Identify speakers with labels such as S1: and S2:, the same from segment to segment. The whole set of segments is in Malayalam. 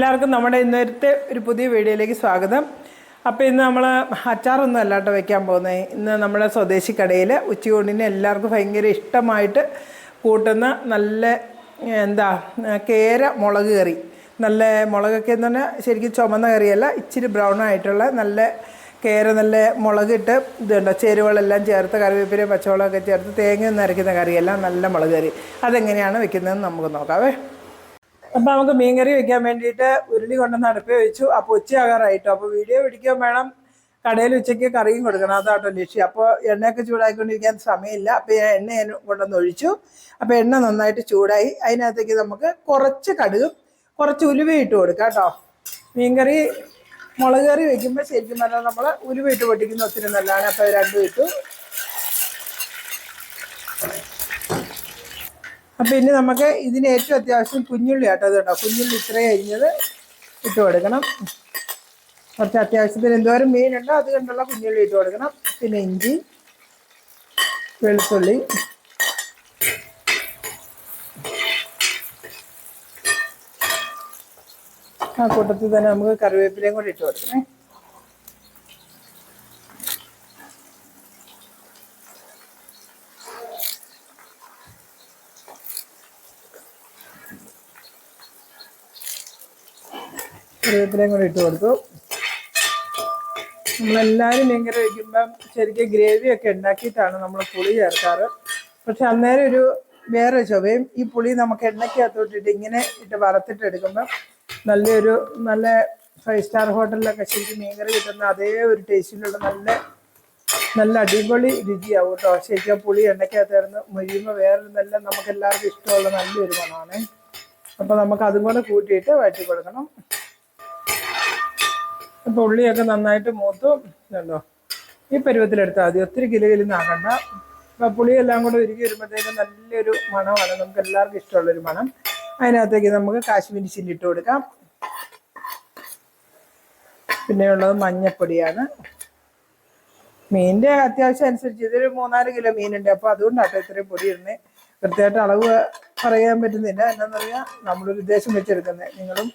S1: എല്ലാവർക്കും നമ്മുടെ ഇന്നത്തെ ഒരു പുതിയ വീഡിയോയിലേക്ക് സ്വാഗതം. അപ്പോൾ ഇന്ന് നമ്മൾ അച്ചാറൊന്നും അല്ലാട്ട് വെക്കാൻ പോകുന്നത്. ഇന്ന് നമ്മുടെ സ്വദേശി കടയിൽ ഉച്ചയൂണിന് എല്ലാവർക്കും ഭയങ്കര ഇഷ്ടമായിട്ട് കൂട്ടുന്ന നല്ല എന്താ കേര മുളക് കറി. നല്ല മുളകൊക്കെ എന്ന് പറഞ്ഞാൽ ശരിക്കും ചുമന്ന കറിയല്ല ഇച്ചിരി ബ്രൗൺ ആയിട്ടുള്ള നല്ല കേര നല്ല മുളകിട്ട് ഇതുണ്ടോ ചേരുവകളെല്ലാം ചേർത്ത് കറിവേപ്പിലയും പച്ചമുളകൊക്കെ ചേർത്ത് തേങ്ങ അരയ്ക്കുന്ന കറിയല്ല നല്ല മുളക് കറി. അതെങ്ങനെയാണ് വെക്കുന്നതെന്ന് നമുക്ക് നോക്കാവേ. അപ്പം നമുക്ക് മീൻകറി വെക്കാൻ വേണ്ടിയിട്ട് ഉരുളി കൊണ്ടുവന്ന് അടുപ്പ് വെച്ചു. അപ്പോൾ ഉച്ചയാകാറായിട്ടു. അപ്പോൾ വീഡിയോ പിടിക്കാൻ വേണം. കടയിൽ ഉച്ചയ്ക്ക് കറിയും കൊടുക്കണം. അതാട്ടോ ലക്ഷ്യം. അപ്പൊ എണ്ണയൊക്കെ ചൂടാക്കിക്കൊണ്ടിരിക്കാൻ സമയമില്ല. അപ്പൊ ഞാൻ എണ്ണ ഞാൻ കൊണ്ടുവന്ന് ഒഴിച്ചു. അപ്പോൾ എണ്ണ നന്നായിട്ട് ചൂടായി. അതിനകത്തേക്ക് നമുക്ക് കുറച്ച് കടുകും കുറച്ച് ഉലുവ ഇട്ട് കൊടുക്കാം കേട്ടോ. മീൻകറി മുളക് കറി വെക്കുമ്പോൾ ശരിക്കും പറഞ്ഞാൽ നമ്മൾ ഉലുവ ഇട്ട് പൊട്ടിക്കുന്ന ഒത്തിരി നല്ലതാണ്. അപ്പോൾ രണ്ടും ഇട്ടു. അപ്പം ഇനി നമുക്ക് ഇതിന് ഏറ്റവും അത്യാവശ്യം കുഞ്ഞുള്ളി ആട്ടോ അത് കേട്ടോ കുഞ്ഞുള്ളി ഇത്രയും അരിഞ്ഞത് ഇട്ട് കൊടുക്കണം. കുറച്ച് അത്യാവശ്യത്തിന് എന്തോരം മീനുണ്ടോ അത് കണ്ടുള്ള കുഞ്ഞുള്ളി ഇട്ട് കൊടുക്കണം. പിന്നെ ഇഞ്ചി വെളുത്തുള്ളി. ആ കൂട്ടത്തിൽ തന്നെ നമുക്ക് കറിവേപ്പിലയും കൂടി ഇട്ട് കൊടുക്കണേ. കറിവേപ്പിലയും കൂടി ഇട്ട് കൊടുത്തു. നമ്മളെല്ലാവരും മീൻകറി വയ്ക്കുമ്പം ശരിക്കും ഗ്രേവിയൊക്കെ ഉണ്ടാക്കിയിട്ടാണ് നമ്മൾ പുളി ചേർക്കാറ്. പക്ഷെ അന്നേരം ഒരു വേറെ ചൊവയും ഈ പുളി നമുക്ക് എണ്ണയ്ക്കകത്തോട്ടിട്ട് ഇങ്ങനെ ഇട്ട് വറുത്തിട്ട് നല്ലൊരു നല്ല ഫൈവ് സ്റ്റാർ ഹോട്ടലിലൊക്കെ ശരിക്കും മീൻകറി കിട്ടുന്ന അതേ ഒരു ടേസ്റ്റിലുള്ള നല്ല നല്ല അടിപൊളി രുചിയാവും കേട്ടോ. ശരിക്കും പുളി എണ്ണയ്ക്കകത്ത് കിടന്ന് മുരിയുമ്പോൾ വേറൊരു നല്ല നമുക്ക് എല്ലാവർക്കും ഇഷ്ടമുള്ള നല്ലൊരു മണമാണ്. അപ്പോൾ നമുക്ക് അതും കൂടെ കൂട്ടിയിട്ട് വഴറ്റി കൊടുക്കണം. അപ്പോൾ ഉള്ളിയൊക്കെ നന്നായിട്ട് മൂത്തു. ഇതുണ്ടോ ഈ പരുവത്തിലെടുത്താൽ മതി. ഒത്തിരി കിലോ കിലുന്നാക്കണ്ട അപ്പോൾ പുളിയെല്ലാം കൂടെ ഉരുകി വരുമ്പോഴത്തേക്കും നല്ലൊരു മണമാണ്. നമുക്ക് എല്ലാവർക്കും ഇഷ്ടമുള്ളൊരു മണം. അതിനകത്തേക്ക് നമുക്ക് കാശ്മീരി ചില്ലി ഇട്ട് കൊടുക്കാം. പിന്നെയുള്ളത് മഞ്ഞപ്പൊടിയാണ്. മീനിന്റെ അത്യാവശ്യം അനുസരിച്ച് ഇതൊരു മൂന്നാൽ കിലോ മീനുണ്ട്. അപ്പോൾ അതുകൊണ്ടാട്ടോ ഇത്രയും പൊടി ഇടുന്നത് കൃത്യമായിട്ട് അളവ് പറയാൻ പറ്റുന്നില്ല. എന്താണെന്ന് പറഞ്ഞാൽ നമ്മളൊരു ഉദ്ദേശം വെച്ചെടുക്കുന്നത് നിങ്ങളും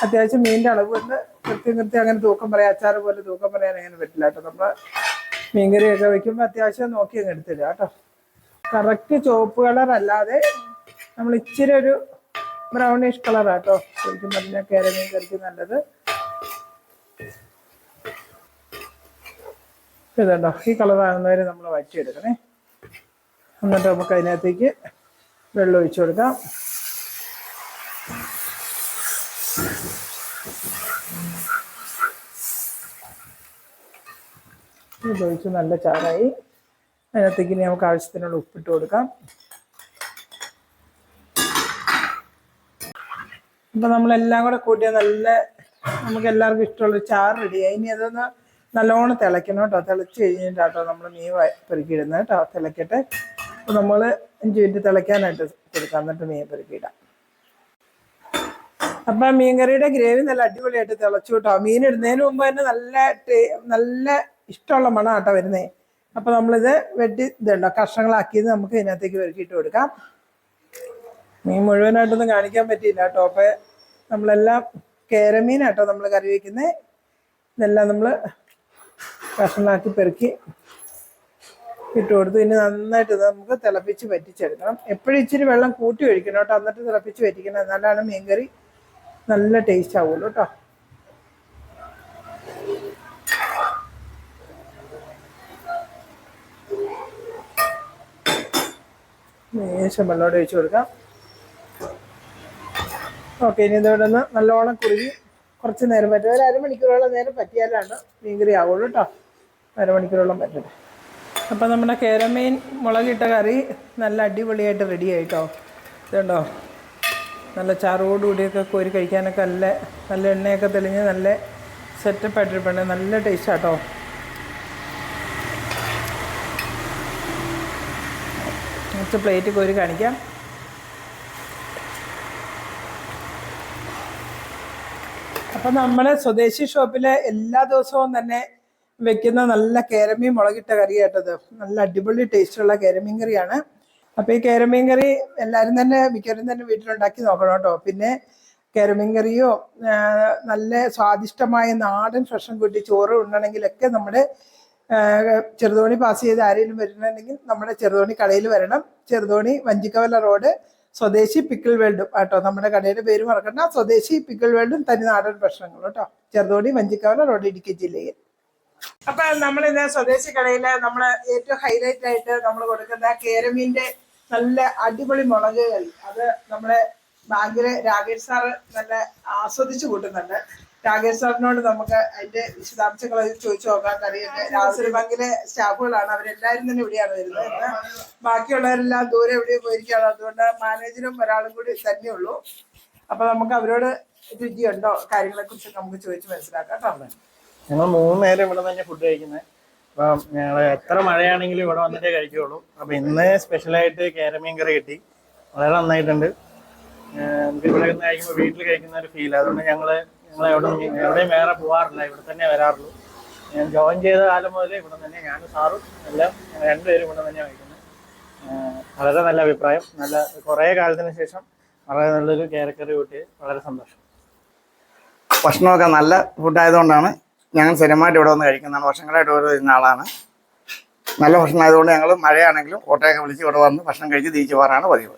S1: അത്യാവശ്യം മീനിന്റെ അളവ് വന്ന് കൃത്യം കൃത്യം അങ്ങനെ തൂക്കം പറയാം അച്ചാറ് പോലെ തൂക്കം പറയാൻ അങ്ങനെ പറ്റില്ല കേട്ടോ. നമ്മൾ മീൻകറിയൊക്കെ വെക്കുമ്പോൾ അത്യാവശ്യം നോക്കി അങ്ങ് എടുത്തില്ല കേട്ടോ. കറക്റ്റ് ചുവപ്പ് കളർ അല്ലാതെ നമ്മൾ ഇച്ചിരി ഒരു ബ്രൗണിഷ് കളറാട്ടോ ശരിക്കും പറഞ്ഞാൽ കേര മീൻ കറിക്ക് നല്ലത് ഇതുണ്ടോ ഈ കളറാകുന്നവരെ നമ്മൾ വറ്റിയെടുക്കണേ എന്നിട്ട് നമുക്ക് അതിനകത്തേക്ക് വെള്ളം ഒഴിച്ചു കൊടുക്കാം. ഇതൊഴിച്ച് നല്ല ചാറായി. അതിനകത്തേക്ക് ഇനി നമുക്ക് ആവശ്യത്തിനുള്ള ഉപ്പിട്ട് കൊടുക്കാം. അപ്പം നമ്മളെല്ലാം കൂടെ കൂട്ടിയ നല്ല നമുക്ക് എല്ലാവർക്കും ഇഷ്ടമുള്ള ചാറ് റെഡിയായി. ഇനി അതൊന്ന് നല്ലോണം തിളയ്ക്കണം കേട്ടോ. തിളച്ച് കഴിഞ്ഞിട്ടാട്ടോ നമ്മൾ മീൻ പെറുക്കിയിടുന്നത് കേട്ടോ. തിളക്കട്ടെ. അപ്പോൾ നമ്മൾ അഞ്ച് മിനിറ്റ് തിളയ്ക്കാനായിട്ട് കൊടുക്കാം. എന്നിട്ട് മീൻ പെറുക്കിയിടാം. അപ്പം മീൻകറിയുടെ ഗ്രേവി നല്ല അടിപൊളിയായിട്ട് തിളച്ചു കേട്ടോ. മീൻ ഇടുന്നതിന് മുമ്പ് തന്നെ നല്ല നല്ല ഇഷ്ടമുള്ള മണം ആട്ടോ വരുന്നേ. അപ്പം നമ്മളിത് വെട്ടി ഇതുണ്ടോ? കഷ്ണങ്ങളാക്കിയത് നമുക്ക് ഇതിനകത്തേക്ക് വെറുക്കിയിട്ട് കൊടുക്കാം. മീൻ മുഴുവനായിട്ടൊന്നും കാണിക്കാൻ പറ്റിയില്ല കേട്ടോ. അപ്പം നമ്മളെല്ലാം കേരമീനാട്ടോ നമ്മൾ കറി വയ്ക്കുന്നത് ഇതെല്ലാം നമ്മൾ കഷ്ണമാക്കി പെറുക്കി ഇട്ട് കൊടുത്ത്. ഇനി നന്നായിട്ട് ഇത് നമുക്ക് തിളപ്പിച്ച് വറ്റിച്ചെടുക്കണം. എപ്പോഴും ഇച്ചിരി വെള്ളം കൂട്ടി ഒഴിക്കണം കേട്ടോ. എന്നിട്ട് തിളപ്പിച്ച് വറ്റിക്കണം. എന്നാലാണ് മീൻകറി നല്ല ടേസ്റ്റ് ആവുള്ളൂ കേട്ടോ. ലേശം വെള്ളമോടെ ഒഴിച്ച് കൊടുക്കാം. ഓക്കെ ഇനി ഇതോടെ ഒന്ന് നല്ലോണം കുറുകി കുറച്ച് നേരം പറ്റും. ഒരു അരമണിക്കൂറോളം നേരം പറ്റിയാലാണ് മീൻകറി ആവുള്ളൂ കേട്ടോ അരമണിക്കൂറോളം പറ്റട്ടെ അപ്പം നമ്മുടെ കേരമീൻ മുളകിട്ട കറി നല്ല അടിപൊളിയായിട്ട് റെഡി ആയിട്ടോ. ഇതുണ്ടോ? നല്ല ചാറോടുകൂടിയൊക്കെ കോരി കഴിക്കാനൊക്കെ നല്ല നല്ല എണ്ണയൊക്കെ തെളിഞ്ഞ് നല്ല സെറ്റപ്പ് ആയിട്ടിരിപ്പുണ്ട്. നല്ല ടേസ്റ്റ് കുറച്ച് പ്ലേറ്റ് കോരി കാണിക്കാം. അപ്പം നമ്മൾ സ്വദേശി ഷോപ്പിൽ എല്ലാ ദിവസവും തന്നെ വെക്കുന്ന നല്ല കേരമീൻ മുളകിട്ട കറി കേട്ടത് നല്ല അടിപൊളി ടേസ്റ്റുള്ള കേരമീൻ കറിയാണ്. അപ്പോൾ ഈ കേരമീൻ കറി എല്ലാവരും തന്നെ മിക്കവരും തന്നെ വീട്ടിലുണ്ടാക്കി നോക്കണം കേട്ടോ. പിന്നെ കേരമീൻ കറിയോ നല്ല സ്വാദിഷ്ടമായ നാടൻ ഫ്രഷൻ കൂട്ടി ചോറ് ഉണ്ണണമെങ്കിലൊക്കെ നമ്മുടെ ചെറുതോണി പാസ് ചെയ്ത് ആരെങ്കിലും വരുന്നുണ്ടെങ്കിൽ നമ്മുടെ ചെറുതോണി കടയിൽ വരണം. ചെറുതോണി വഞ്ചിക്കവല റോഡ് സ്വദേശി പിക്കിൾ വേൾഡും കേട്ടോ നമ്മുടെ കടയുടെ പേര് മറക്കണ്ട. സ്വദേശി പിക്കിൾ വേൾഡും തനി നാടൻ ഭക്ഷണങ്ങളും കേട്ടോ ചെറുതോണി വഞ്ചിക്കവല റോഡ് ഇടുക്കി ജില്ലയിൽ. അപ്പൊ നമ്മൾ ഇന്ന് സ്വദേശി കടയിൽ നമ്മൾ ഏറ്റവും ഹൈലൈറ്റ് ആയിട്ട് നമ്മൾ കൊടുക്കുന്ന കേരമീന്റെ നല്ല അടിപൊളി മുളകുകൾ അത് നമ്മുടെ ഭാഗ്യ രാകേഷ് സാറ് നല്ല ആസ്വദിച്ചു കൂട്ടുന്നുണ്ട്. രാകേഷ് സാറിനോട് നമുക്ക് അതിന്റെ വിശദാംശങ്ങൾ ചോദിച്ചു നോക്കാം. കറിയൊക്കെ രാസരി ബാങ്കിലെ സ്റ്റാഫുകളാണ്. അവരെല്ലാവരും തന്നെ ഇവിടെയാണ് വരുന്നത്. ബാക്കിയുള്ളവരെല്ലാം ദൂരെ എവിടെ പോയിരിക്കുകയാണ്. അതുകൊണ്ട് മാനേജറും ഒരാളും കൂടി തന്നെയുള്ളൂ. അപ്പൊ നമുക്ക് അവരോട് രുചിയുണ്ടോ? കാര്യങ്ങളെ കുറിച്ച് നമുക്ക് ചോദിച്ചു മനസ്സിലാക്കാം. കാരണം
S2: ഞങ്ങൾ മൂന്ന് നേരം ഇവിടെ തന്നെ ഫുഡ് കഴിക്കുന്നത്. അപ്പം ഞങ്ങൾ എത്ര മഴയാണെങ്കിലും ഇവിടെ വന്നിട്ടേ കഴിക്കുകയുള്ളൂ അപ്പം ഇന്ന് സ്പെഷ്യലായിട്ട് കേരമീൻ കറി കിട്ടി. വളരെ നന്നായിട്ടുണ്ട്. നമുക്ക് ഇവിടെ കഴിക്കുമ്പോൾ വീട്ടിൽ കഴിക്കുന്ന ഒരു ഫീൽ അതുകൊണ്ട് ഞങ്ങൾ ഞങ്ങൾ എവിടെ എവിടെയും വേറെ പോകാറില്ല ഇവിടെ തന്നെ വരാറുള്ളൂ. ഞാൻ ജോയിൻ ചെയ്ത കാലം മുതൽ ഇവിടെ തന്നെ ഞാനും സാറും എല്ലാം രണ്ടുപേരും ഇവിടെ തന്നെ കഴിക്കുന്നത് വളരെ നല്ല അഭിപ്രായം. നല്ല കുറേ കാലത്തിന് ശേഷം വളരെ നല്ലൊരു കേരക്കറി കൂട്ടി വളരെ സന്തോഷം.
S3: ഭക്ഷണമൊക്കെ നല്ല ഫുഡായതുകൊണ്ടാണ് ഞങ്ങൾ സ്ഥിരമായിട്ട് ഇവിടെ വന്ന് കഴിക്കുന്നതാണ്. വർഷങ്ങളായിട്ട് ഇവിടെ വരുന്ന ആളാണ്. നല്ല ഭക്ഷണം ആയതുകൊണ്ട് ഞങ്ങൾ മഴയാണെങ്കിലും ഓട്ടോയൊക്കെ വിളിച്ച് ഇവിടെ വന്ന് ഭക്ഷണം കഴിച്ച് തിരിച്ചു പോകാറാണ് പതിവ്.